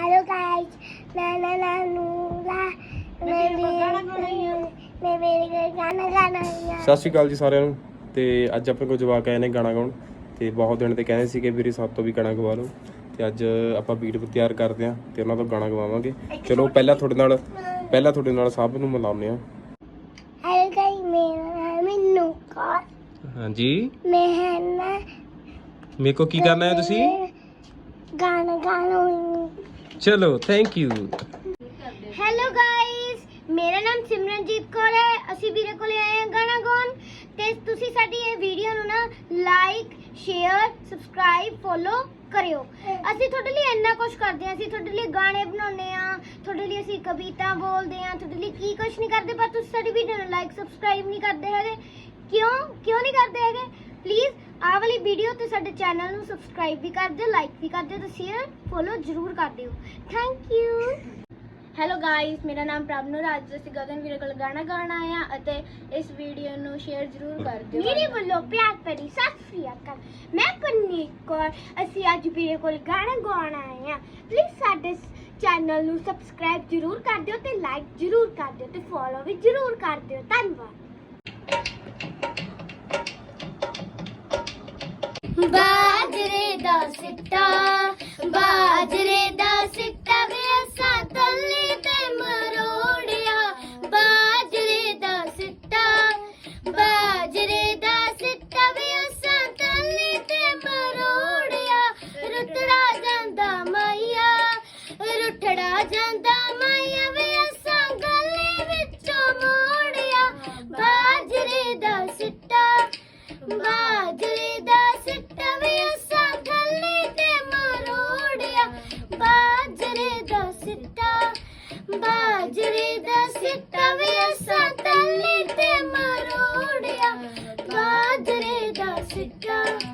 Hello guys ਮੈਂ ਨਾ ਨਾ ਨੂੰ ਲਾ ਮੈਂ ਵੀ ਮੈਂ ਮੇਰੇ ਗਾਣਾ ਗਾਣਾ ਹੈ ਸਤਿ ਸ਼੍ਰੀ ਅਕਾਲ ਜੀ ਸਾਰਿਆਂ ਨੂੰ। ਤੇ ਅੱਜ ਆਪਣੇ ਕੋਲ ਜਵਾਕ ਆਏ ਨੇ ਗਾਣਾ ਗਾਉਣ। ਤੇ ਬਹੁਤ ਦਿਨ ਤੇ ਕਹਿੰਦੇ ਸੀ ਕਿ ਵੀਰੇ ਸਾਥ ਤੋਂ ਵੀ ਗਾਣਾ ਗਵਾ ਲਓ। ਤੇ ਅੱਜ ਆਪਾਂ ਬੀਟ ਤਿਆਰ ਕਰਦੇ ਆਂ ਤੇ ਉਹਨਾਂ ਤੋਂ ਗਾਣਾ ਗਵਾਵਾਂਗੇ। ਚਲੋ ਪਹਿਲਾਂ ਤੁਹਾਡੇ ਨਾਲ ਪਹਿਲਾਂ ਤੁਹਾਡੇ ਨਾਲ ਸਭ ਨੂੰ ਮਿਲਾਉਂਦੇ ਆ ਹੈਲੋ ਗਾਇਸ ਮੇਰਾ ਨਾਮ ਮੈਨੂੰ ਕੌਰ ਹਾਂਜੀ। ਮੈਂ ਹੈ ਨਾ ਮੇਰੇ ਕੋ ਕੀ ਕਰਨਾ ਹੈ ਤੁਸੀਂ? ਗਾਣਾ ਗਾਣਾ ਚਲੋ ਥੈਂਕ ਯੂ ਹੈਲੋ ਗਾਇਸ ਮੇਰਾ ਨਾਮ ਸਿਮਰਨਜੀਤ ਕੌਰ ਹੈ। ਅਸੀਂ ਵੀਰੇ ਕੋਲੇ ਆਏ ਹਾਂ ਗਾਣਾ ਗਾਉਣ। ਤੇ ਤੁਸੀਂ ਸਾਡੀ ਇਹ ਵੀਡੀਓ ਨੂੰ ਨਾ ਲਾਈਕ ਸ਼ੇਅਰ ਸਬਸਕ੍ਰਾਈਬ ਫੋਲੋ ਕਰਿਓ। ਅਸੀਂ ਤੁਹਾਡੇ ਲਈ ਇੰਨਾ ਕੁਝ ਕਰਦੇ ਹਾਂ। ਅਸੀਂ ਤੁਹਾਡੇ ਲਈ ਗਾਣੇ ਬਣਾਉਂਦੇ ਹਾਂ। ਤੁਹਾਡੇ ਲਈ ਅਸੀਂ ਕਵਿਤਾ ਬੋਲਦੇ ਹਾਂ। ਤੁਹਾਡੇ ਲਈ ਕੀ ਕੁਝ ਨਹੀਂ ਕਰਦੇ, ਪਰ ਤੁਸੀਂ ਸਾਡੀ ਵੀਡੀਓ ਨੂੰ ਲਾਈਕ ਸਬਸਕ੍ਰਾਈਬ ਨਹੀਂ ਕਰਦੇ ਹੈਗੇ। ਕਿਉਂ? ਕਿਉਂ ਨਹੀਂ ਕਰਦੇ ਹੈਗੇ? ਪਲੀਜ਼ ਆਹ ਵਾਲੀ ਵੀਡੀਓ ਤੇ ਸਾਡੇ ਚੈਨਲ ਨੂੰ ਸਬਸਕ੍ਰਾਈਬ ਵੀ ਕਰ ਦਿਓ ਲਾਈਕ ਵੀ ਕਰ ਦਿਓ ਤੇ ਸ਼ੇਅਰ ਫੋਲੋ ਜ਼ਰੂਰ ਕਰ ਦਿਓ। ਥੈਂਕ ਯੂ ਹੈਲੋ ਗਾਇਸ ਮੇਰਾ ਨਾਮ ਪ੍ਰਭਨੂ ਰਾਜ ਅਸੀਂ ਗਗਨ ਵੀਰੇ ਕੋਲ ਗਾਣਾ ਗਾਉਣ ਆਏ ਹਾਂ ਅਤੇ ਇਸ ਵੀਡੀਓ ਨੂੰ ਸ਼ੇਅਰ ਜ਼ਰੂਰ ਕਰ ਦਿਓ। ਮੇਰੇ ਵੱਲੋਂ ਪਿਆਰ ਭਰੀ ਸਤਿ ਸ੍ਰੀ ਅਕਾਲ। ਮੈਂ ਪਰਨੀਤ ਕੌਰ ਅਸੀਂ ਅੱਜ ਵੀਰੇ ਕੋਲ ਗਾਣਾ ਗਾਉਣ ਆਏ ਹਾਂ। ਪਲੀਜ਼ ਸਾਡੇ ਚੈਨਲ ਨੂੰ ਸਬਸਕ੍ਰਾਈਬ ਜ਼ਰੂਰ ਕਰ ਦਿਓ ਤੇ ਲਾਈਕ ਜ਼ਰੂਰ ਕਰ ਦਿਓ ਤੇ ਫੋਲੋ ਵੀ ਜ਼ਰੂਰ ਕਰ ਦਿਓ। ਧੰਨਵਾਦ। ਬਾਜਰੇ ਦਾ ਸਿੱਟਾ, ਬਾਜਰੇ ਦਾ ਸਿੱਟਾ ਵੇ ਅਸਾਂ ਤੱਲੀ ਤੇ ਮਰੋੜਿਆ। ਬਾਜਰੇ ਦਾ ਸਿੱਟਾ, ਬਾਜਰੇ ਦਾ ਸਿੱਟਾ ਵੇ ਅਸਾਂ ਤੱਲੀ ਤੇ ਮਰੋੜਿਆ। ਰੁੱਟੜਾ ਜਾਂਦਾ ਮਾਇਆ ਰੁੱਟੜਾ ਜਾਂਦਾ ਮਾਇਆ ਵੇ ਅਸਾਂ ਗਲੀ ਵਿੱਚੋਂ ਮੋੜਿਆ। ਬਾਜਰੇ ਦਾ ਸਿੱਟਾ ਬਾਜਰੇ ਥੱਲੇ ਤੇ